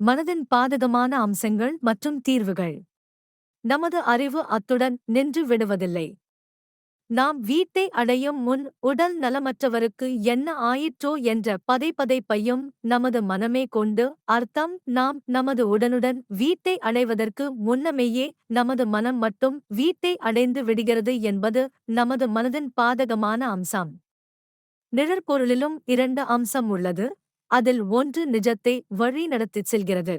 மனதின் பாதகமான அம்சங்கள் மற்றும் தீர்வுகள். நமது அறிவு அத்துடன் நின்று விடுவதில்லை. நாம் வீட்டை அடையும் முன் உடல் நலமற்றவருக்கு என்ன ஆயிற்றோ என்ற பதைப்பதைப்பையும் நமது மனமே கொண்டு அர்த்தம் நாம் நமது உடனுடன் வீட்டை அடைவதற்கு முன்னமேயே நமது மனம் மட்டும் வீட்டை அடைந்து விடுகிறது என்பது நமது மனதின் பாதகமான அம்சம். நிழற்பொருளிலும் இரண்டு அம்சம் உள்ளது. அதில் ஒன்று நிஜத்தை வழி நடத்திச் செல்கிறது.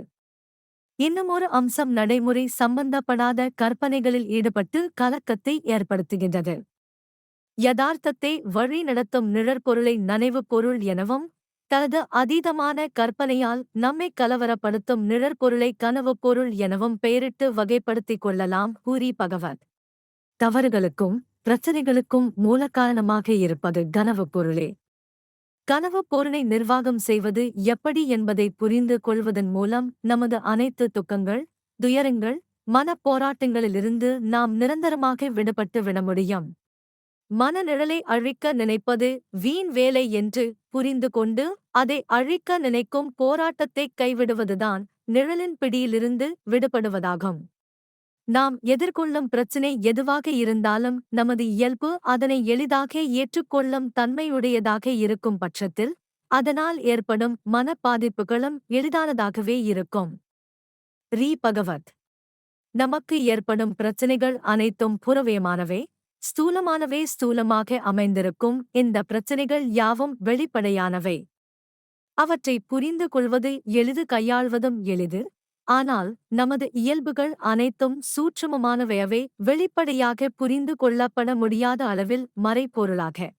இன்னுமொரு அம்சம் நடைமுறை சம்பந்தப்படாத கற்பனைகளில் ஈடுபட்டு கலக்கத்தை ஏற்படுத்துகின்றது. யதார்த்தத்தை வழி நடத்தும் நிழற்பொருளை நனைவு பொருள் எனவும் தனது அதீதமான கற்பனையால் நம்மை கலவரப்படுத்தும் நிழற்பொருளை கனவு பொருள் எனவும் பெயரிட்டு வகைப்படுத்திக் கொள்ளலாம் பூரி பகவத் தவறுகளுக்கும் பிரச்சனைகளுக்கும் மூலகாரணமாக இருப்பது கனவு பொருளே. கனவு பொருளை நிர்வாகம் செய்வது எப்படி என்பதை புரிந்து கொள்வதன் மூலம் நமது அனைத்து துக்கங்கள் துயரங்கள் மனப் போராட்டங்களிலிருந்து நாம் நிரந்தரமாக விடுபட்டு விட முடியும். மனநிழலை அழிக்க நினைப்பது வீண் வேலை என்று புரிந்து கொண்டு அதை அழிக்க நினைக்கும் போராட்டத்தை கைவிடுவதுதான் நிழலின் பிடியிலிருந்து விடுபடுவதாகும். நாம் எதிர்கொள்ளும் பிரச்சினை எதுவாக இருந்தாலும் நமது இயல்பு அதனை எளிதாக ஏற்றுக்கொள்ளும் தன்மையுடையதாக இருக்கும் பட்சத்தில் அதனால் ஏற்படும் மனப்பாதிப்புகளும் எளிதானதாகவே இருக்கும். ரீ பகவத். நமக்கு ஏற்படும் பிரச்சினைகள் அனைத்தும் புறவியமானவை ஸ்தூலமானவே ஸ்தூலமாக அமைந்திருக்கும் இந்த பிரச்சினைகள் யாவும் வெளிப்படையானவை. அவற்றை புரிந்து கொள்வது எளிது கையாள்வதும் எளிது ஆனால் நமது இயல்புகள் அனைத்தும் சூட்சுமமானவையவே வெளிப்படையாக புரிந்து கொள்ளப்பட முடியாத அளவில் மறைப்பொருளாக